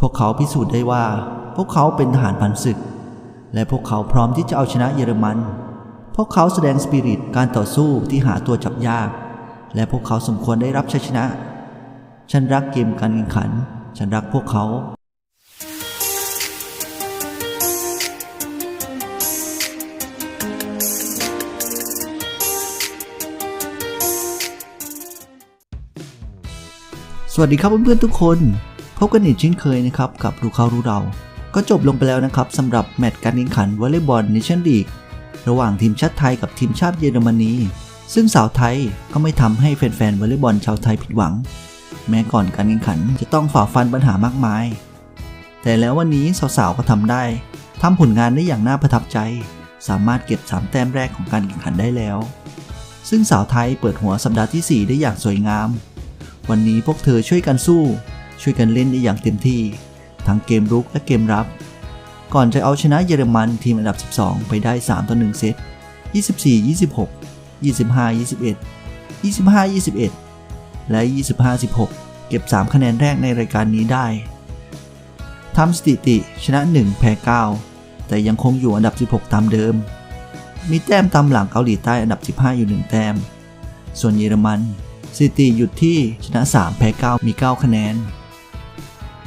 พวกเขาพิสูจน์ได้ว่า พวกเขาเป็นทหารผ่านศึก และพวกเขาพร้อมที่จะเอาชนะเยอรมัน พวกเขาแสดงสปิริตการต่อสู้ที่หาตัวจับยาก และพวกเขาสมควรได้รับชัยชนะ ฉันรักเกมการแข่งขัน ฉันรักพวกเขาสวัสดีครับเพื่อนๆทุกคน พบกันอีกเช่นเคยนะครับกับรู้เขารู้เรา ก็จบลงไปแล้วนะครับสำหรับแมตช์การแข่งขันวอลเลย์บอลเนชั่นลีกระหว่างทีมชาติไทยกับทีมชาติเยอรมนีซึ่งสาวไทยก็ไม่ทำให้แฟนๆวอลเลย์บอลชาวไทยผิดหวัง แม้ก่อนการแข่งขันจะต้องฝ่าฟันปัญหามากมาย แต่แล้ววันนี้สาวๆก็ทำได้ทำผลงานได้อย่างน่าประทับใจ สามารถเก็บ 3 แต้มแรกของการแข่งขันได้แล้ว ซึ่งสาวไทยเปิดหัวสัปดาห์ทีสี่4 ได้อย่างสวยงาม วันนี้พวกเธอช่วยกันสู้ ช่วยกันเล่นได้อย่างเต็มที่ ทั้งเกมรุกและเกมรับ ก่อนจะเอาชนะเยอรมันทีมอันดับ 12 ไปได้ 3 ต่อ 1 เซต 24 26 25 21 25 21 และ 25 16 เก็บ 3 คะแนนแรกในรายการนี้ได้ทำสถิติชนะ 1 แพ้ 9 แต่ยังคงอยู่อันดับ 16 ตามเดิม มีแต้มตามหลังเกาหลีใต้อันดับ 15 อยู่ 1 แต้ม ส่วนเยอรมันสถิติหยุดที่ชนะ 3 แพ้ 9 มี 9 คะแนน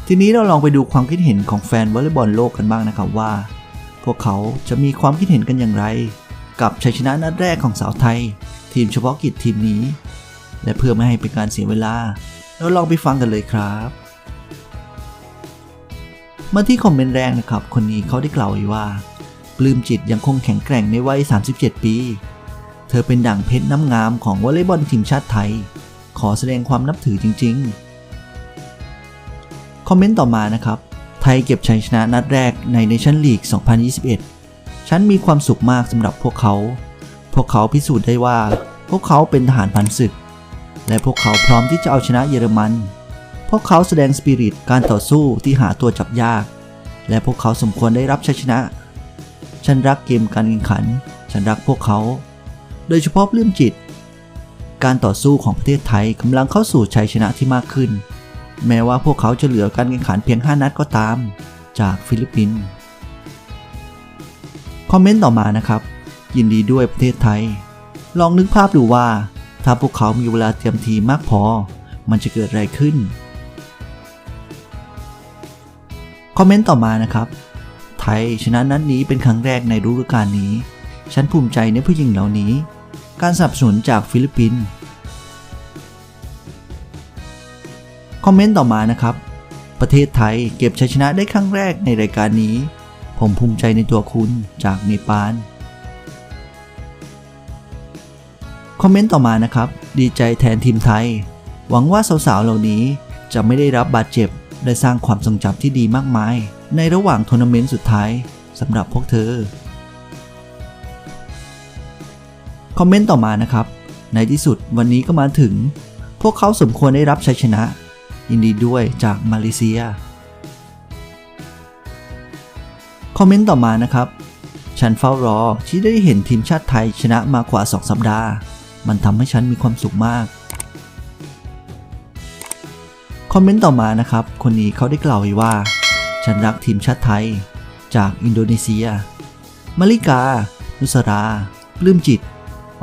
ทีนี้เราลองไปดูความคิดเห็นของแฟนวอลเลย์บอลโลกกันบ้างนะครับว่า พวกเขาจะมีความคิดเห็นกันอย่างไร กับชัยชนะนัดแรกของสาวไทย ทีมเฉพาะกิจทีมนี้ และเพื่อไม่ให้เป็นการเสียเวลา เราลองไปฟังกันเลยครับ มาที่คอมเมนต์แรกนะครับ คนนี้เขาได้กล่าวไว้ว่าปลื้มจิตยังคงแข็งแกร่งในวัย 37 ปี เธอเป็นดั่งเพชรน้ำงามของวอลเลย์บอลทีมชาติไทย ขอแสดงความนับถือจริง ๆ คอมเมนต์ต่อมานะครับ ไทยเก็บชัยชนะนัดแรกในเนชั่นลีก 2021 ฉันมีความสุขมากสำหรับพวกเขา พวกเขาพิสูจน์ได้ว่า พวกเขาเป็นทหารผ่านศึก และพวกเขาพร้อมที่จะเอาชนะเยอรมัน พวกเขาแสดงสปิริตการต่อสู้ที่หาตัวจับยาก และพวกเขาสมควรได้รับชัยชนะ ฉันรักเกมการแข่งขัน ฉันรักพวกเขา โดยเฉพาะปลื้มจิต การต่อสู้ของประเทศไทยกำลังเข้าสู่ชัยชนะที่มากขึ้น แม้ว่าพวกเขาจะเหลือการแข่งขันเพียง 5 นัดก็ตาม จากฟิลิปปินส์คอมเมนต์ต่อมานะครับ ยินดีด้วยประเทศไทย ลองนึกภาพดูว่า ถ้าพวกเขามีเวลาเตรียมทีมมากพอ มันจะเกิดอะไรขึ้น คอมเมนต์ต่อมานะครับ ไทยชนะนัดนนี้เป็นครั้งแรกในฤดูกาลนี้ ฉันภูมิใจในผู้หญิงเหล่านี้ การสนับสนุนจากฟิลิปปินส์ คอมเมนต์ต่อมานะครับ ประเทศไทยเก็บชัยชนะได้ครั้งแรกในรายการนี้ ผมภูมิใจในตัวคุณจากเนปาลคอมเมนต์ต่อมานะครับ ดีใจแทนทีมไทย หวังว่าสาวๆเหล่านี้จะไม่ได้รับบาดเจ็บ และสร้างความทรงจำที่ดีมากมาย ในระหว่างทัวร์นาเมนต์สุดท้ายสำหรับพวกเธอ คอมเมนต์ต่อมานะครับ ในที่สุดวันนี้ก็มาถึง พวกเขาสมควรได้รับชัยชนะ ยินดีด้วยจากมาเลเซีย คอมเมนต์ต่อมานะครับ ฉันเฝ้ารอที่ได้เห็นทีมชาติไทยชนะมากว่า 2 สัปดาห์ มันทำให้ฉันมีความสุขมาก คอมเมนต์ต่อมานะครับ คนนี้เขาได้กล่าวไว้ว่า ฉันรักทีมชาติไทย จากอินโดนีเซีย มาริกา นุสราปลื้มจิต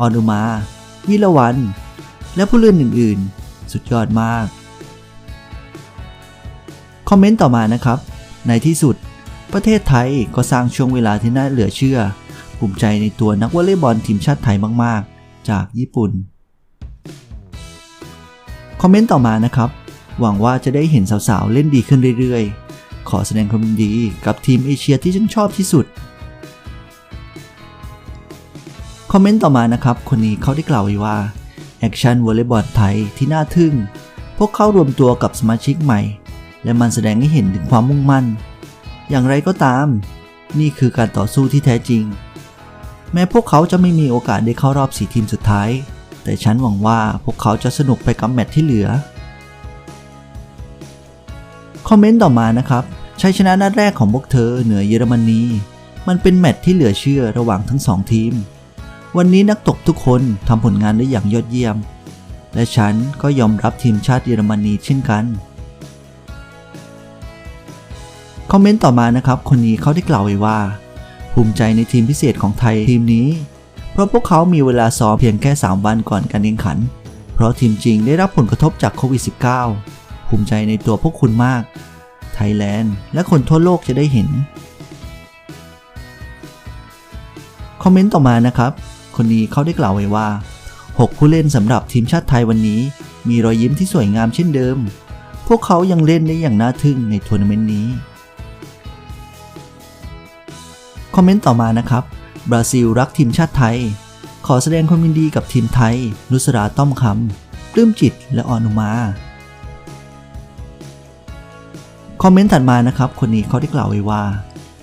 ออนุมา วิลวัน และผู้เล่นอื่น ๆ สุดยอดมาก คอมเมนต์ต่อมานะครับ ในที่สุด ประเทศไทยก็สร้างช่วงเวลาที่น่าเหลือเชื่อ ภูมิใจในตัวนักวอลเลย์บอลทีมชาติไทยมาก ๆ จากญี่ปุ่น คอมเมนต์ต่อมานะครับ หวังว่าจะได้เห็นสาว ๆ เล่นดีขึ้นเรื่อย ๆ ขอแสดงความยินดีกับทีมเอเชียที่ฉันชอบที่สุด คอมเมนต์ต่อมานะครับ คนนี้เขาได้กล่าวไว้ว่าแอคชั่นวอลเลย์บอลไทยที่น่าทึ่ง พวกเขารวมตัวกับสมาชิกใหม่ และมันแสดงให้เห็นถึงความมุ่งมั่น อย่างไรก็ตาม นี่คือการต่อสู้ที่แท้จริง แม้พวกเขาจะไม่มีโอกาสได้เข้ารอบสีทีมสุดท้าย แต่ฉันหวังว่าพวกเขาจะสนุกไปกับแมตช์ที่เหลือ คอมเมนต์ต่อมานะครับชัยชนะนัดแรกของพวกเธอเหนือเยอรมนีมันเป็นแมตช์ที่เหลือเชื่อระหว่างทั้งสองทีม วันนี้นักตบทุกคนทำผลงานได้อย่างยอดเยี่ยม และฉันก็ยอมรับทีมชาติเยอรมนีเช่นกัน คอมเมนต์ต่อมานะครับ คนนี้เขาได้กล่าวไว้ว่า ภูมิใจในทีมพิเศษของไทยทีมนี้ เพราะพวกเขามีเวลาซ้อมเพียงแค่ 3 วันก่อนการแข่งขัน เพราะทีมจริงได้รับผลกระทบจากโควิด -19 ภูมิใจในตัวพวกคุณมาก ไทยแลนด์และคนทั่วโลกจะได้เห็น คอมเมนต์ต่อมานะครับ คนนี้เขาได้กล่าวไว้ว่า 6 ผู้เล่นสำหรับทีมชาติไทยวันนี้ มีรอยยิ้มที่สวยงามเช่นเดิม พวกเขายังเล่นได้อย่างน่าทึ่งในทัวร์นาเมนต์นี้ คอมเมนต์ต่อมานะครับ บราซิลรักทีมชาติไทย ขอแสดงความยินดีกับทีมไทย นุสราต้อมคำปลื้มจิตและออนุมา คอมเมนต์ถัดมานะครับ คนนี้เขาได้กล่าวไว้ว่า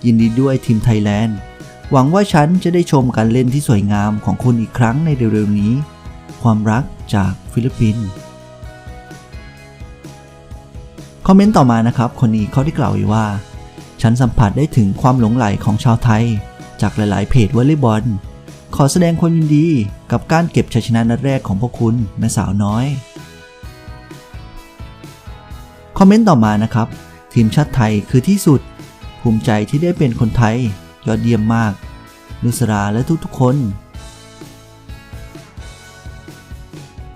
ยินดีด้วยทีมไทยแลนด์ หวังว่าฉันจะได้ชมการเล่นที่สวยงามของคุณอีกครั้งในเร็วๆนี้ ความรักจากฟิลิปปินส์คอมเมนต์ต่อมานะครับ คนนี้เขาได้กล่าวไว้ว่า ฉันสัมผัสได้ถึงความหลงใหลของชาวไทย จากหลาย ๆ เพจวอลเลย์บอล ขอแสดงความยินดีกับการเก็บชัยชนะนัดแรกของพวกคุณแม่สาวน้อย คอมเมนต์ต่อมานะครับ ทีมชาติไทยคือที่สุด ภูมิใจที่ได้เป็นคนไทย ยอดเยี่ยมมากนุสราและทุก ๆ คน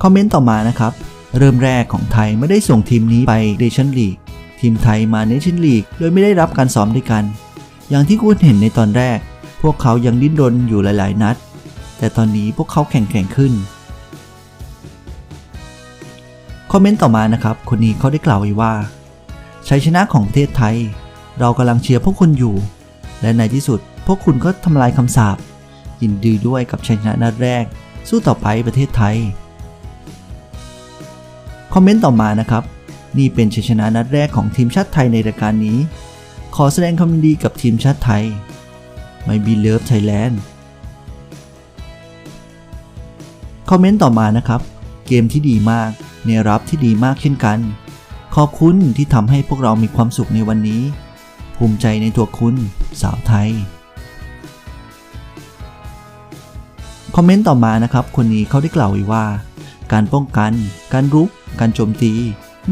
คอมเมนต์ต่อมานะครับ เริ่มแรกของไทยไม่ได้ส่งทีมนี้ไปเนชั่นลีก ทีมไทยมาเนชั่นลีก โดยไม่ได้รับการซ้อมด้วยกัน อย่างที่คุณเห็นในตอนแรก พวกเขายังดิ้นรนอยู่หลาย ๆ นัด แต่ตอนนี้พวกเขาแข็งแกร่งขึ้น คอมเมนต์ต่อมานะครับ คนนี้เขาได้กล่าวไว้ว่าชัยชนะของประเทศไทย เรากำลังเชียร์พวกคุณอยู่ และในที่สุด พวกคุณก็ทำลายคำสาปยินดีด้วยกับชัยชนะนัดแรก สู้ต่อไปประเทศไทย คอมเมนต์ต่อมานะครับ นี่เป็นชัยชนะนัดแรกของทีมชาติไทยในรายการนี้ ขอแสดงความยินดีกับทีมชาติไทยไม่บีเลิฟไทยแลนด์คอมเมนต์ต่อมานะครับ เกมที่ดีมากเนรับที่ดีมากเช่นกัน ขอบคุณที่ทำให้พวกเรามีความสุขในวันนี้ ภูมิใจในตัวคุณสาวไทย คอมเมนต์ต่อมานะครับ คนนี้เขาได้กล่าวไว้ว่า การป้องกัน การรุก การโจมตี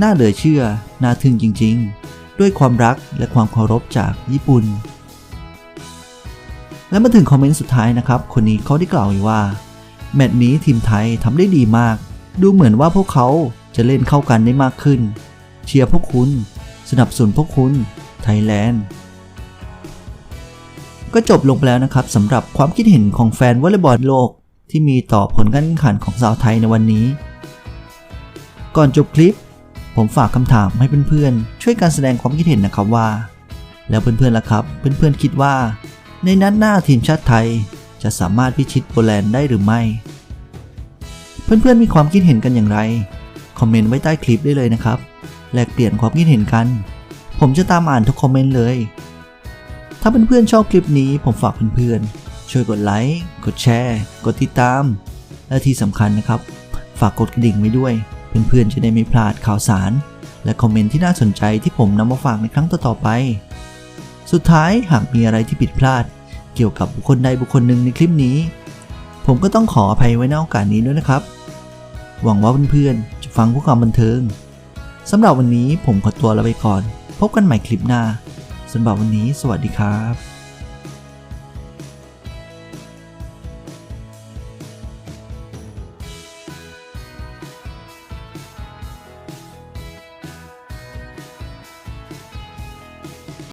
น่าเหลือเชื่อ น่าทึ่งจริง ๆ ด้วยความรักและความเคารพจากญี่ปุ่น และมาถึงคอมเมนต์สุดท้ายนะครับ คนนี้เขาได้กล่าวไว้ว่า แมตช์นี้ทีมไทยทำได้ดีมาก ดูเหมือนว่าพวกเขาจะเล่นเข้ากันได้มากขึ้น เชียร์พวกคุณ สนับสนุนพวกคุณไทยแลนด์ก็จบลงไปแล้วนะครับสำหรับความคิดเห็นของแฟนวอลเลย์บอลโลก ที่มีต่อผลการแข่งขันของสาวไทยในวันนี้ ก่อนจบคลิป ผมฝากคำถามให้เพื่อนๆ ช่วยการแสดงความคิดเห็นนะครับว่า แล้วเพื่อนๆล่ะครับ เพื่อนๆคิดว่า ในนัดหน้าทีมชาติไทย จะสามารถพิชิตโปแลนด์ได้หรือไม่ เพื่อนๆมีความคิดเห็นกันอย่างไร คอมเมนต์ไว้ใต้คลิปได้เลยนะครับ แลกเปลี่ยนความคิดเห็นกัน ผมจะตามอ่านทุกคอมเมนต์เลย ถ้าเพื่อนๆชอบคลิปนี้ ผมฝากเพื่อนๆช่วยกดไลค์ กดแชร์ กดติดตาม และที่สำคัญนะครับ ฝากกดกระดิ่งไว้ด้วย เพื่อนๆจะได้ไม่พลาดข่าวสาร และคอมเมนต์ที่น่าสนใจที่ผมนำมาฝากในครั้งต่อๆไป สุดท้ายหากมีอะไรที่ผิดพลาด เกี่ยวกับบุคคลใดบุคคลหนึ่งในคลิปนี้ ผมก็ต้องขออภัยไว้ในโอกาสนี้ด้วยนะครับ หวังว่าเพื่อนๆจะฟังผู้ความบันเทิงสำหรับวันนี้ผมขอตัวลาไปก่อน พบกันใหม่คลิปหน้าสำหรับวันนี้ สวัสดีครับ